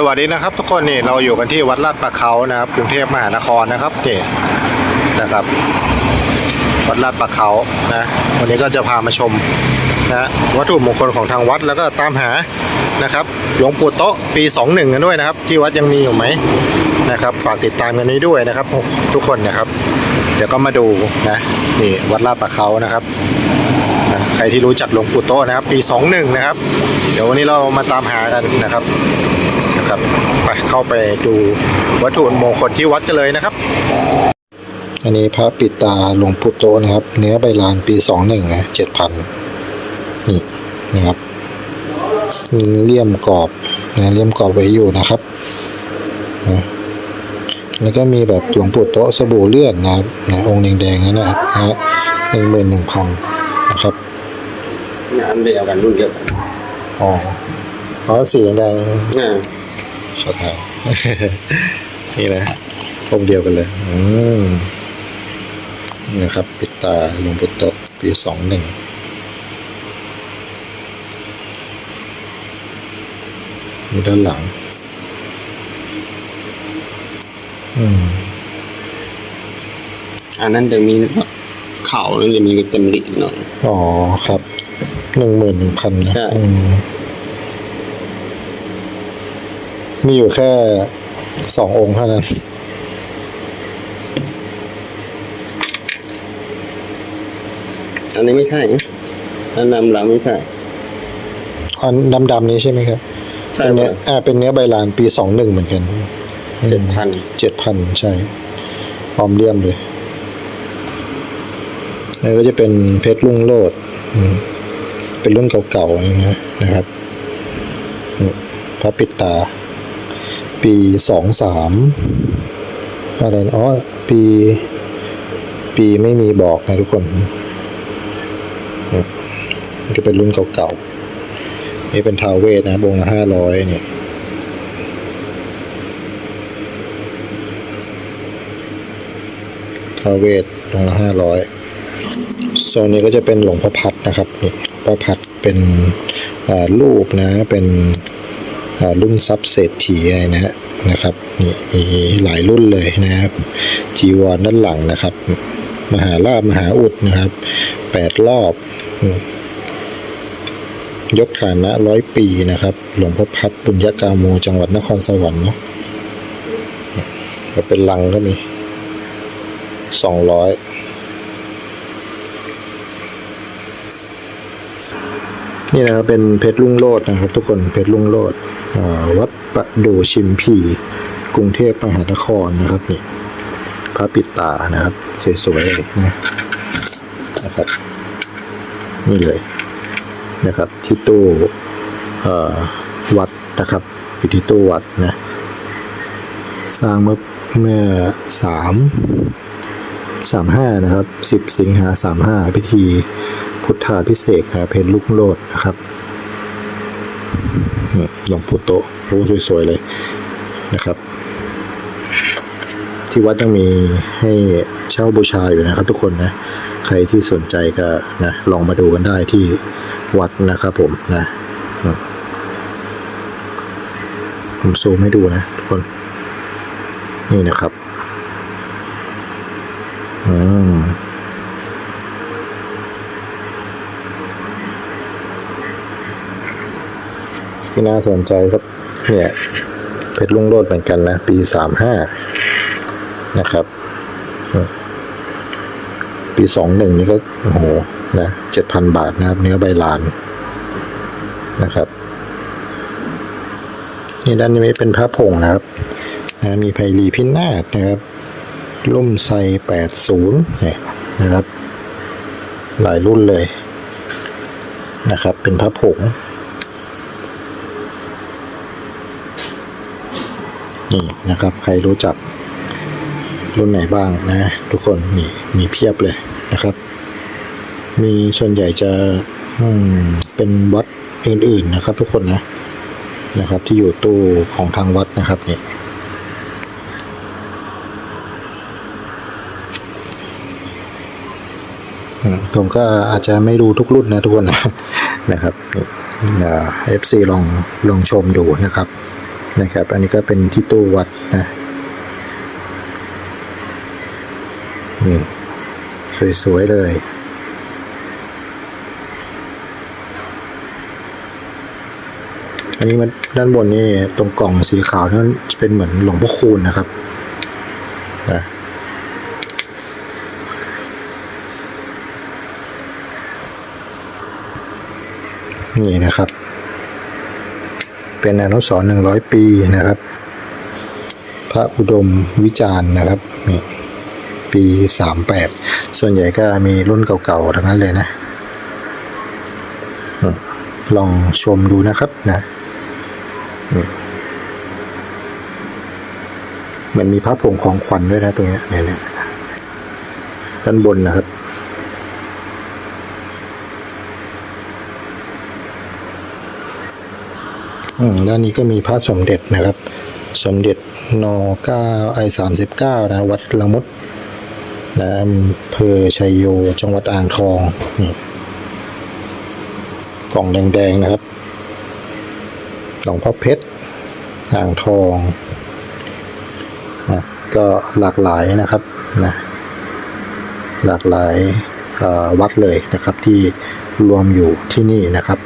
สวัสดีนะครับ ทุกคนนี่เราอยู่กันที่วัดลาดประเขานะครับกรุงเทพมหานครนะครับนี่นะครับ วัดลาดประเขานะวันนี้ก็จะพามาชมนะวัตถุมงคลของทางวัดแล้วก็ตามหานะครับหลวงปู่โต๊ะปี 21กันด้วยนะครับ ที่วัดยังมีอยู่ไหมนะครับ ฝากติดตามกันนี้ด้วยนะครับ ทุกคนนะครับ เดี๋ยวก็มาดูนะนี่วัดลาดประเขานะครับนะใครที่รู้จักหลวงปู่โต๊ะนะครับ ปี 21นะครับ เดี๋ยววันนี้เรามาตามหากันนะครับ นะครับไปเข้าไปดูวัตถุมงคลที่วัดกันเลยนะครับ อันนี้พระปิดตาหลวงปู่โตนะครับ เนื้อใบลานปีสองหนึ่งนะเจ็ดพันนี่นะครับเลี่ยมกรอบนะเลี่ยมกรอบไว้อยู่นะครับนะแล้วก็มีแบบหลวงปู่โตะสบู่เลือดนะครับนะองค์แดงๆนั่นนะนะหนึ่งหมื่นหนึ่งพันนะครับงานเดียวกันรุ่นเดียวกันอ๋ออ๋อสีแดงๆอ่า ขอทานนี่นะองค์เดียวกันเลย อืมนี่นะครับ ปิดตาหลวงปู่โตะปีสองหนึ่งมีด้านหลัง อืมอันนั้นจะมีเข่าแล้วจะมีตำหนิหน่อย อ๋อครับหนึ่งหมื่นหนึ่งพันใช่ มีอยู่แค่สององค์เท่านั้นอันนี้ไม่ใช่นะอันนำเราไม่ใช่อันดำๆนี้ใช่ไหมครับใช่เป็นไหมเนื้ออ่าเป็นเนื้อใบลานปีสองหนึ่งเหมือนกันเจ็ดพันเจ็ดพันใช่พร้อมเลี่ยมเลยแล้วก็จะเป็นเพชรลุ่งโลดอืมเป็นรุ่นเก่าๆอย่างเงี้ยนะครับนี่พระปิดตา ปีสองสามอะไรนะอ๋อปี ปีไม่มีบอกนะทุกคนนี่ก็เป็นรุ่นเก่าๆ นี่เป็นทาวเวทนะบงละห้าร้อยเนี่ยทาวเวทลงละห้าร้อยโซนนี้ก็จะเป็นหลวงพ่อพัดนะครับนี่หลวงพ่อพัดเป็นอ่ารูปนะ เป็นอ่ารุ่นซับเศรษฐีอะไรนะฮะ นะครับนี่มีหลายรุ่นเลยนะครับ จีวรด้านหลังนะครับ มหาลาภมหาอุดนะครับแปดรอบ ยกฐานะร้อยปีนะครับ หลวงพ่อพัดบุญญากาโมจังหวัดนครสวรรค์เนาะเป็นลังก็มีสองร้อย นี่นะครับเป็นเพชรลุ่งโลดนะครับ ทุกคนเพชรลุ่งโลดวัดประดูชิมพีกรุงเทพมหานครนะครับนี่พระปิดตานะครับสวยๆเลยนะนะครับ นี่เลยนะครับ ที่ตู้วัดนะครับอยู่ที่ตู้วัดนะสร้างเมื่อเมื่อสามสามห้านะครับสิบสิงหาสามห้าพิธี พุทธาพิเศษนะเพชรลุกโลดนะครับหลวงปู่โตะโอ้สวยๆเลยนะครับ ที่วัดยังมีให้เช่าบูชาอยู่นะครับ ทุกคนนะ ใครที่สนใจก็นะลองมาดูกันได้ที่วัดนะครับผมนะอืมผมซูมให้ดูนะทุกคน นี่นะครับ อืม ที่น่าสนใจครับ เนี่ยเพชรลุงโลดเหมือนกันนะ ปีสามห้านะครับ ปีสองหนึ่งนี่ก็โอ้โหนะเจ็ดพันบาทนะครับ เนื้อใบลานนะครับ นี่ด้านนี้เป็นพระผงนะครับนะมีไพรีพินาศนะครับล่มไซแปดศูนย์เนี่ยนะครับ หลายรุ่นเลยนะครับ เป็นพระผง นี่นะครับ ใครรู้จักรุ่นไหนบ้างนะทุกคนนี่มีเพียบเลยนะครับ มีส่วนใหญ่จะเป็นวัดอื่นๆนะครับ ทุกคนนะนะครับ ที่อยู่ตู้ของทางวัดนะครับนี่ผมก็อาจจะไม่ดูทุกรุ่นนะทุกคนนะนะครับเอฟซีลองลองชมดูนะครับ นะครับ อันนี้ก็เป็นที่ตู้วัดนะนี่สวย ๆ เลย อันนี้มันด้านบนนี่ตรงกล่องสีขาวนั่นเป็นเหมือนหลวงพ่อคูณนะครับนะนี่นะครับ เป็นอนุสรณ์หนึ่งร้อยปีนะครับ พระอุดมวิจารณ์นะครับนี่ปีสามแปดส่วนใหญ่ก็มีรุ่นเก่าๆทั้งนั้นเลยนะ ลองชมดูนะครับนะมันมีพระผงของขวัญด้วยนะตรงนี้เนี่ยด้านบนนะครับ อืม ด้านนี้ก็มีพระสมเด็จนะครับ สมเด็จน9ไอ39นะวัดละมุดนะอำเภอชัยโยจังหวัดอ่างทองกล่องแดงๆนะครับหลวงพ่อเพชรอ่างทองนะก็หลากหลายนะครับนะหลากหลายวัดเลยนะครับที่รวมอยู่ที่นี่นะครับ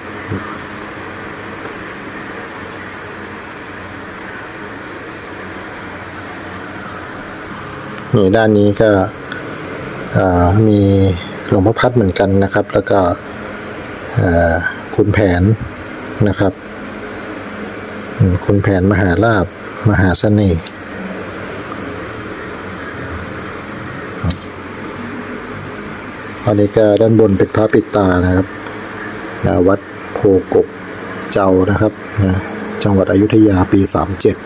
นี่ด้านนี้ก็มีหลวงพ่อพัดเหมือนกันนะครับ แล้วก็คุณแผนนะครับ คุณแผนมหาลาบมหาเสน่ห์อันนี้ก็ด้านบนเป็นพระปิดตานะครับนะวัดโพกบเจ้านะครับนะจังหวัดอยุธยาปีสามเจ็ด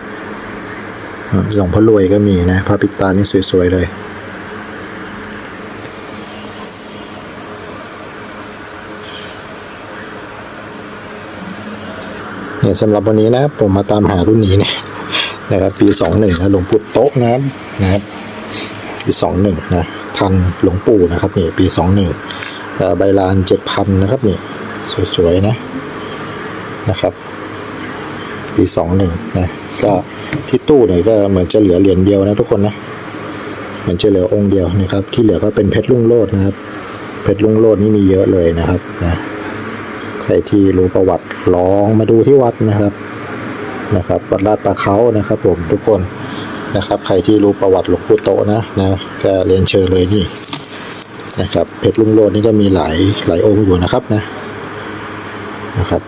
หลวงพ่อรวยก็มีนะพระปิตานี่สวย ๆ เลย เนี่ยสำหรับวันนี้นะผมมาตามหารุ่นนี้เนี่ยนะครับปีสองหนึ่งนะหลวงปู่โต๊ะนะครับนะครับปีสองหนึ่งนะทันหลวงปู่นะครับนี่ปีสองหนึ่งใบลานเจ็ดพันนะครับนี่สวย ๆ นะนะครับ ปีสองหนึ่งนะก็ ที่ตู้เนี่ยก็เหมือนจะเหลือเหรียญเดียวนะทุกคนนะเหมือนจะเหลือองค์เดียวนะครับ ที่เหลือก็เป็นเพชรลุ่งโลดนะครับ เพชรลุ่งโลดนี่มีเยอะเลยนะครับนะใครที่รู้ประวัติลองมาดูที่วัดนะครับนะครับวัดลาดปลาเขานะครับ ผมทุกคนนะครับ ใครที่รู้ประวัติหลวงปู่โตนะนะก็เรียนเชิญเลยนี่นะครับเพชรลุ่งโลดนี่ก็มีหลายหลายองค์อยู่นะครับนะนะครับ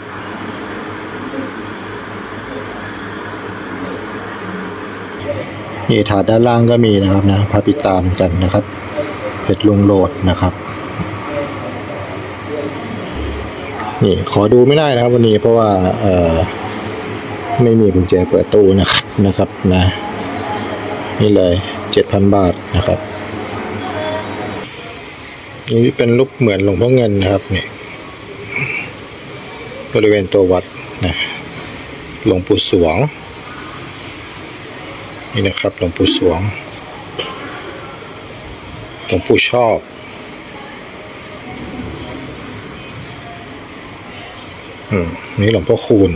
นี่ถาดด้านล่างก็มีนะครับนะพระปิดตามกันนะครับเพชรลุงโหลดนะครับนี่ขอดูไม่ได้นะครับ วันนี้เพราะว่าเอ่อไม่มีกุญแจเปิดตู้นะครับนะครับนะ นี่เลยเจ็ดพันบาทนะครับนี่เป็นรูปเหมือนหลวงพ่อเงินนะครับนี่บริเวณตัววัดนะหลวงปู่สวง นี่นะครับหลวงปู่สวงหลวงปู่ชอบอืมนี่หลวงพ่อคูณ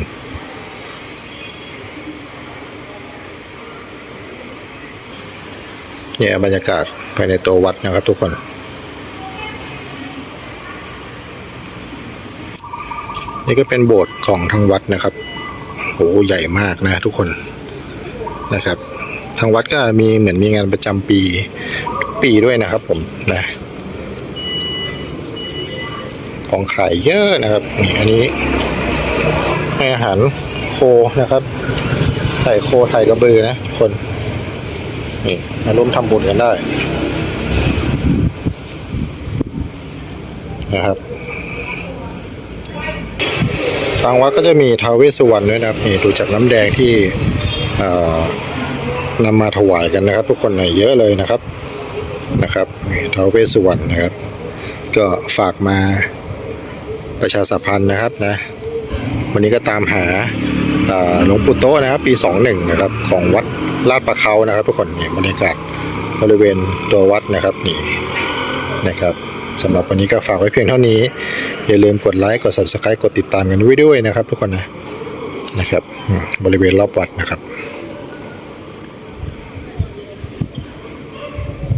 เนี่ยบรรยากาศภายในตัววัดนะครับทุกคน นี่ก็เป็นโบสถ์ของทางวัดนะครับโหใหญ่มากนะทุกคนนะครับ ทางวัดก็มีเหมือนมีงานประจำปีทุกปีด้วยนะครับ ผมนะ ของขายเยอะนะครับนี่อันนี้ให้อาหารโคนะครับใส่โคไถ่กระบือนะคนนี่มาร่วมทำบุญกันได้ นะครับทางวัดก็จะมีทาวเวสสุวรรณด้วยนะครับนี่ดูจากน้ำแดงที่อ่อ นำมาถวายกันนะครับ ทุกคนเยเยอะเลยนะครับนะครับนี่ท้าวเวสสุวรรณนะครับ ก็ฝากมาประชาสัมพันธ์นะครับนะวันนี้ก็ตามหาหลวงปู่โตนะครับ ปี 21 นะครับ ของวัดลาดประเขานะครับ ทุกคนเนี่ยบรรยากาศบริเวณตัววัดนะครับนี่นะครับสำหรับวันนี้ก็ฝากไว้เพียงเท่านี้ อย่าลืมกดไลค์กด subscribe กดติดตามกันไว้ด้วยนะครับ ทุกคนนะนะครับ บริเวณรอบวัดนะครับ